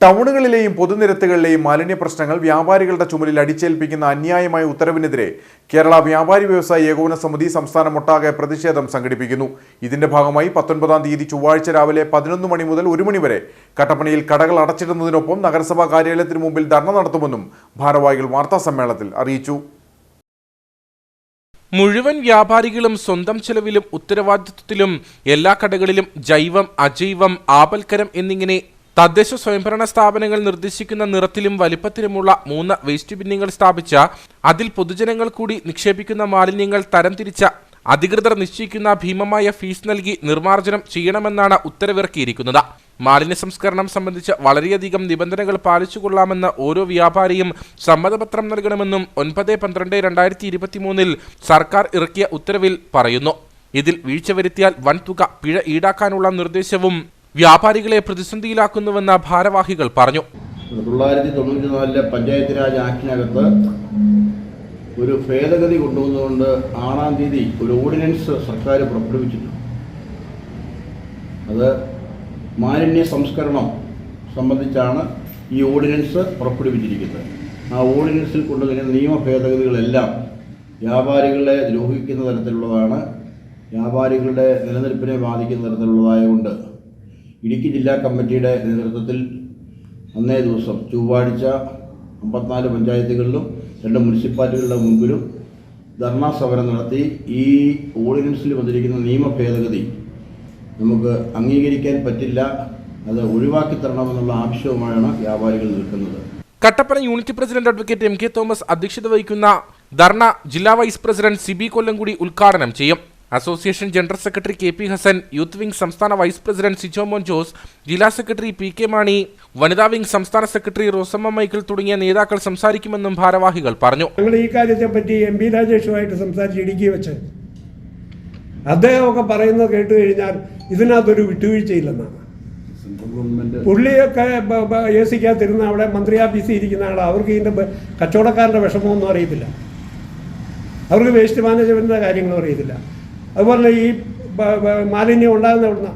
ടൗണുകളിലെയും പൊതുനിരത്തുകളിലെയും മാലിന്യ പ്രശ്നങ്ങൾ വ്യാപാരികളുടെ ചുമലിൽ അടിച്ചേൽപ്പിക്കുന്ന അന്യായമായ ഉത്തരവിനെതിരെ കേരള വ്യാപാരി വ്യവസായ ഏകോപന സമിതി സംസ്ഥാനമൊട്ടാകെ പ്രതിഷേധം സംഘടിപ്പിക്കുന്നു. ഇതിന്റെ ഭാഗമായി പത്തൊൻപതാം തീയതി ചൊവ്വാഴ്ച രാവിലെ പതിനൊന്ന് മണി മുതൽ ഒരു മണി വരെ കടകൾ അടച്ചിടുന്നതിനൊപ്പം നഗരസഭാ കാര്യാലയത്തിന് മുമ്പിൽ ധർണ നടത്തുമെന്നും ഭാരവാഹികൾ വാർത്താസമ്മേളനത്തിൽ അറിയിച്ചു. മുഴുവൻ വ്യാപാരികളും സ്വന്തം ചെലവിലും ഉത്തരവാദിത്വത്തിലും എല്ലാ കടകളിലും ജൈവം അജൈവം ആപൽക്കരം എന്നിങ്ങനെ തദ്ദേശ സ്വയംഭരണ സ്ഥാപനങ്ങൾ നിർദ്ദേശിക്കുന്ന നിറത്തിലും വലിപ്പത്തിലുമുള്ള മൂന്ന് വേസ്റ്റ് ബിന്നുകൾ സ്ഥാപിച്ച അതിൽ പൊതുജനങ്ങൾ കൂടി നിക്ഷേപിക്കുന്ന മാലിന്യങ്ങൾ തരംതിരിച്ച അധികൃതർ നിശ്ചയിക്കുന്ന ഭീമമായ ഫീസ് നൽകി നിർമ്മാർജനം ചെയ്യണമെന്നാണ് ഉത്തരവിറക്കിയിരിക്കുന്നത്. മാലിന്യ സംസ്കരണം സംബന്ധിച്ച് വളരെയധികം നിബന്ധനകൾ പാലിച്ചുകൊള്ളാമെന്ന് ഓരോ വ്യാപാരിയും സമ്മതപത്രം നൽകണമെന്നും ഒൻപത് പന്ത്രണ്ട് രണ്ടായിരത്തി ഇരുപത്തിമൂന്നിൽ സർക്കാർ ഇറക്കിയ ഉത്തരവിൽ പറയുന്നു. ഇതിൽ വീഴ്ച വരുത്തിയാൽ വൻ തുക പിഴ ഈടാക്കാനുള്ള നിർദ്ദേശവും വ്യാപാരികളെ പ്രതിസന്ധിയിലാക്കുന്നുവെന്ന് ഭാരവാഹികൾ പറഞ്ഞു. തൊള്ളായിരത്തി തൊണ്ണൂറ്റി നാലിലെ പഞ്ചായത്ത് രാജ് ആക്ടിനകത്ത് ഒരു ഭേദഗതി കൊണ്ടുവന്നുകൊണ്ട് ആറാം തീയതി ഒരു ഓർഡിനൻസ് സർക്കാർ പുറപ്പെടുവിച്ചിട്ടുണ്ട് അത് മാലിന്യ സംസ്കരണം സംബന്ധിച്ചാണ് ഈ ഓർഡിനൻസ് പുറപ്പെടുവിച്ചിരിക്കുന്നത്. ആ ഓർഡിനൻസിൽ കൊണ്ടുവരുന്ന നിയമ ഭേദഗതികളെല്ലാം വ്യാപാരികളെ ദ്രോഹിക്കുന്ന തരത്തിലുള്ളതാണ് വ്യാപാരികളുടെ നിലനിൽപ്പിനെ ബാധിക്കുന്ന തരത്തിലുള്ളതായതുകൊണ്ട് ഇടുക്കി ജില്ലാ കമ്മിറ്റിയുടെ നേതൃത്വത്തിൽ അന്നേ ദിവസം ചൊവ്വാഴ്ച അമ്പത്തിനാല് പഞ്ചായത്തുകളിലും രണ്ട് മുനിസിപ്പാലിറ്റികളുടെ മുമ്പിലും ധർണാ സമരം നടത്തി. ഈ ഓർഡിനൻസിൽ വന്നിരിക്കുന്ന നിയമ ഭേദഗതി നമുക്ക് അംഗീകരിക്കാൻ പറ്റില്ല. അത് ഒഴിവാക്കി തരണമെന്നുള്ള ആവശ്യവുമായാണ് വ്യാപാരികൾ നിൽക്കുന്നത്. Kattappana unit president advocate M K Thomas അധ്യക്ഷത വഹിക്കുന്ന ധർണ ജില്ലാ വൈസ് പ്രസിഡന്റ് സിബി കൊല്ലംകുടി ഉദ്ഘാടനം ചെയ്യും. Association general secretary K P Hasan youth wing സംസ്ഥാന vice president Sijomon Jose ജില്ലാ സെക്രട്ടറി പി കെ മാണി വനിതാ വിംഗ് സംസ്ഥാന സെക്രട്ടറി റോസമ്മ മൈക്കിൾ തുടങ്ങിയ നേതാക്കൾ സംസാരിക്കുമെന്നും ഭാരവാഹികൾ പറഞ്ഞു. ഞങ്ങൾ ഈ കാര്യത്തെ പറ്റി എം പി രാജേഷുമായിട്ട് സംസാരിച്ച് ഇടുക്കി വെച്ച് അദ്ദേഹമൊക്കെ പറയുന്നത് കേട്ട് കഴിഞ്ഞാൽ ഇതിനകത്തൊരു വിട്ടുവീഴ്ചയില്ലെന്നാണ്. പുള്ളിയൊക്കെ എ സിക്കകത്തിരുന്ന അവിടെ മന്ത്രി ആഫീസിൽ ഇരിക്കുന്ന ആൾ അവർക്ക് ഇതിന്റെ കച്ചവടക്കാരുടെ വിഷമമൊന്നും അറിയത്തില്ല. അവർക്ക് വേസ്റ്റ് മാനേജ്മെന്റിന്റെ കാര്യങ്ങളും അറിയത്തില്ല. അതുപോലെ ഈ മാലിന്യം ഉണ്ടാകുന്ന എവിടുന്ന?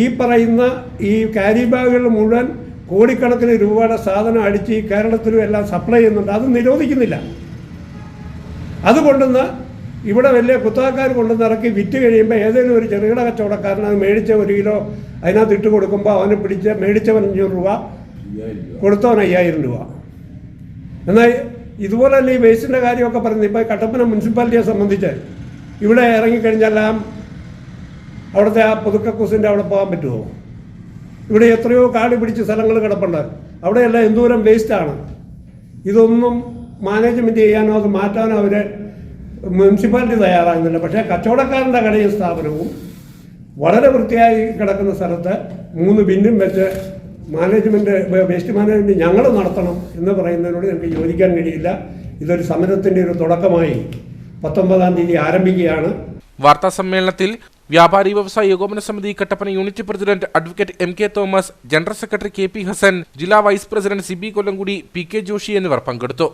ഈ പറയുന്ന ഈ കാരി ബാഗുകൾ മുഴുവൻ കോടിക്കണക്കിന് രൂപയുടെ സാധനം അടിച്ച് ഈ കേരളത്തിലും എല്ലാം സപ്ലൈ ചെയ്യുന്നുണ്ട്. അത് നിരോധിക്കുന്നില്ല. അത് കൊണ്ടുവന്ന് ഇവിടെ വലിയ കുത്തകക്കാർ കൊണ്ടുവന്ന് ഇറക്കി വിറ്റ് കഴിയുമ്പോൾ ഏതെങ്കിലും ഒരു ചെറുകിട കച്ചവടക്കാരൻ അത് മേടിച്ച ഒരു കിലോ അതിനകത്ത് ഇട്ട് കൊടുക്കുമ്പോൾ അവന് പിടിച്ച മേടിച്ചവൻ അഞ്ഞൂറ് രൂപ കൊടുത്തവൻ അയ്യായിരം രൂപ. എന്നാൽ ഇതുപോലെ തന്നെ ഈ വേസ്റ്റിന്റെ കാര്യമൊക്കെ പറയുന്നത്? ഇപ്പോൾ കട്ടപ്പന മുനിസിപ്പാലിറ്റിയെ സംബന്ധിച്ച് ഇവിടെ ഇറങ്ങിക്കഴിഞ്ഞാൽ അവിടുത്തെ ആ പുതുക്കക്കൂസിന്റെ അവിടെ പോകാൻ പറ്റുമോ? ഇവിടെ എത്രയോ കാട് പിടിച്ച് സ്ഥലങ്ങൾ കിടപ്പുണ്ട്. അവിടെയെല്ലാം എന്തോരം വേസ്റ്റാണ് ഇതൊന്നും മാനേജ്മെന്റ് ചെയ്യാനോ അത് മാറ്റാനോ അവർ മുനിസിപ്പാലിറ്റി തയ്യാറാകുന്നില്ല. പക്ഷേ കച്ചവടക്കാരന്റെ കടയും സ്ഥാപനവും വളരെ വൃത്തിയായി കിടക്കുന്ന സ്ഥലത്ത് മൂന്ന് ബിന്നും വെച്ച് മാനേജ്മെന്റ് വേസ്റ്റ് മാനേജ്മെന്റ് ഞങ്ങൾ നടത്തണം എന്ന് പറയുന്നതിനോട് ഞങ്ങൾക്ക് യോജിക്കാൻ കഴിയില്ല. ഇതൊരു സമരത്തിന്റെ ഒരു തുടക്കമായി. പത്തൊമ്പതാം തീയതി ആരംഭിക്കുകയാണ്. വാർത്താ സമ്മേളനത്തിൽ Vyapari Vyavasaya Ekopana Samithi Kattappana unit president advocate M K Thomas general secretary K P Hasan ജില്ലാ vice president C B Kollamkudy P K Joshy എന്നിവർ പങ്കെടുത്തു.